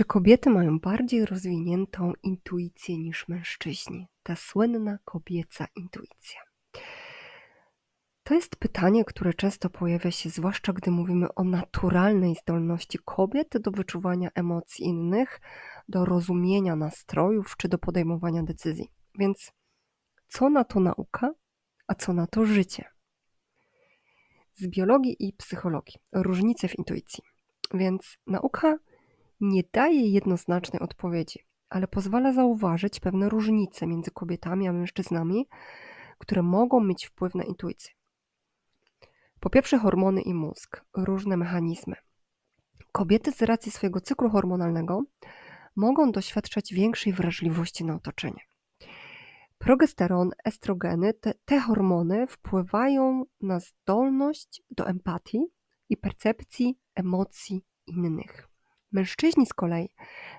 Czy kobiety mają bardziej rozwiniętą intuicję niż mężczyźni? Ta słynna kobieca intuicja. To jest pytanie, które często pojawia się, zwłaszcza gdy mówimy o naturalnej zdolności kobiet do wyczuwania emocji innych, do rozumienia nastrojów czy do podejmowania decyzji. Więc co na to nauka, a co na to życie? Z biologii i psychologii różnice w intuicji. Więc nauka nie daje jednoznacznej odpowiedzi, ale pozwala zauważyć pewne różnice między kobietami a mężczyznami, które mogą mieć wpływ na intuicję. Po pierwsze, hormony i mózg, różne mechanizmy. Kobiety z racji swojego cyklu hormonalnego mogą doświadczać większej wrażliwości na otoczenie. Progesteron, estrogeny, te, te hormony wpływają na zdolność do empatii i percepcji emocji innych. Mężczyźni z kolei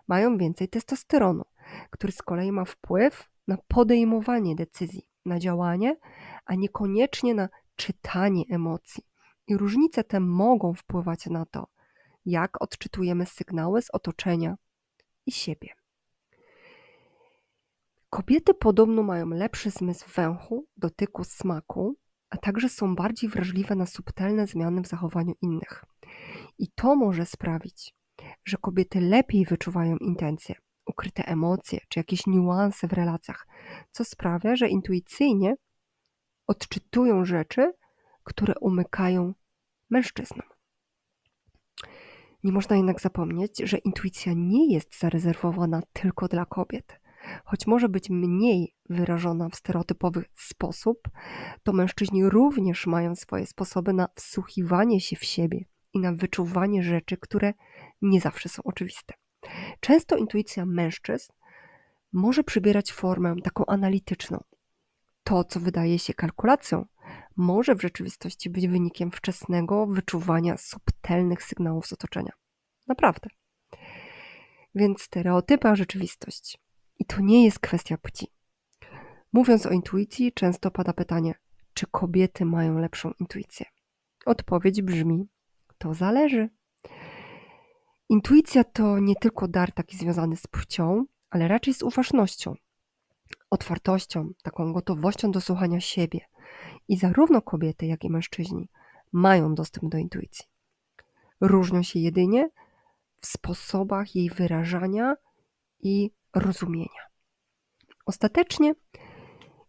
mają więcej testosteronu, który z kolei ma wpływ na podejmowanie decyzji, na działanie, a niekoniecznie na czytanie emocji. I różnice te mogą wpływać na to, jak odczytujemy sygnały z otoczenia i siebie. Kobiety podobno mają lepszy zmysł węchu, dotyku, smaku, a także są bardziej wrażliwe na subtelne zmiany w zachowaniu innych. I to może sprawić, że kobiety lepiej wyczuwają intencje, ukryte emocje czy jakieś niuanse w relacjach, co sprawia, że intuicyjnie odczytują rzeczy, które umykają mężczyznom. Nie można jednak zapomnieć, że intuicja nie jest zarezerwowana tylko dla kobiet. Choć może być mniej wyrażona w stereotypowy sposób, to mężczyźni również mają swoje sposoby na wsłuchiwanie się w siebie i na wyczuwanie rzeczy, które nie zawsze są oczywiste. Często intuicja mężczyzn może przybierać formę taką analityczną. To, co wydaje się kalkulacją, może w rzeczywistości być wynikiem wczesnego wyczuwania subtelnych sygnałów z otoczenia. Naprawdę. Więc stereotypy a rzeczywistość. I to nie jest kwestia płci. Mówiąc o intuicji, często pada pytanie, czy kobiety mają lepszą intuicję? Odpowiedź brzmi: to zależy. Intuicja to nie tylko dar taki związany z płcią, ale raczej z uważnością, otwartością, taką gotowością do słuchania siebie. I zarówno kobiety, jak i mężczyźni mają dostęp do intuicji. Różnią się jedynie w sposobach jej wyrażania i rozumienia. Ostatecznie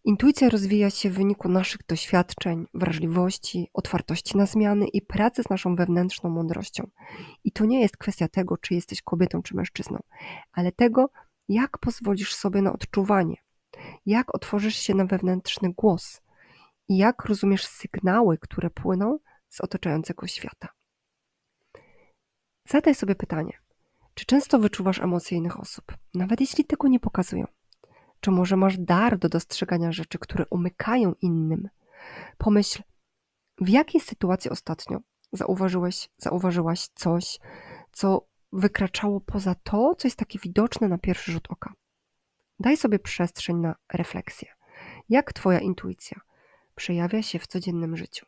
Intuicja rozwija się w wyniku naszych doświadczeń, wrażliwości, otwartości na zmiany i pracy z naszą wewnętrzną mądrością. I to nie jest kwestia tego, czy jesteś kobietą czy mężczyzną, ale tego, jak pozwolisz sobie na odczuwanie, jak otworzysz się na wewnętrzny głos i jak rozumiesz sygnały, które płyną z otaczającego świata. Zadaj sobie pytanie, czy często wyczuwasz emocje innych osób, nawet jeśli tego nie pokazują? Czy może masz dar do dostrzegania rzeczy, które umykają innym? Pomyśl, w jakiej sytuacji ostatnio zauważyłeś, zauważyłaś coś, co wykraczało poza to, co jest takie widoczne na pierwszy rzut oka. Daj sobie przestrzeń na refleksję. Jak Twoja intuicja przejawia się w codziennym życiu?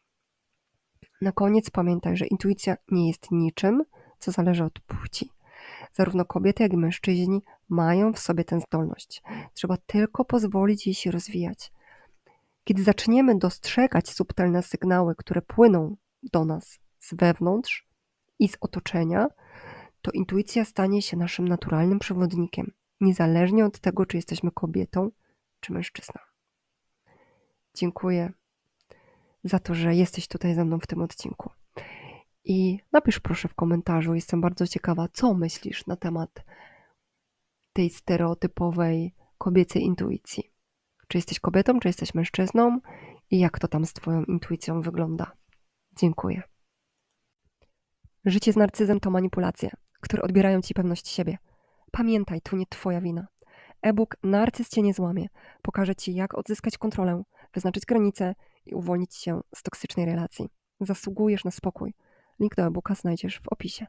Na koniec pamiętaj, że intuicja nie jest niczym, co zależy od płci. Zarówno kobiety, jak i mężczyźni mają w sobie tę zdolność. Trzeba tylko pozwolić jej się rozwijać. Kiedy zaczniemy dostrzegać subtelne sygnały, które płyną do nas z wewnątrz i z otoczenia, to intuicja stanie się naszym naturalnym przewodnikiem, niezależnie od tego, czy jesteśmy kobietą czy mężczyzną. Dziękuję za to, że jesteś tutaj ze mną w tym odcinku. I napisz proszę w komentarzu, jestem bardzo ciekawa, co myślisz na temat tej stereotypowej kobiecej intuicji. Czy jesteś kobietą, czy jesteś mężczyzną i jak to tam z Twoją intuicją wygląda. Dziękuję. Życie z narcyzem to manipulacje, które odbierają Ci pewność siebie. Pamiętaj, to nie Twoja wina. E-book Narcyz Cię nie złamie. Pokaże Ci, jak odzyskać kontrolę, wyznaczyć granice i uwolnić się z toksycznej relacji. Zasługujesz na spokój. Link do e-booka znajdziesz w opisie.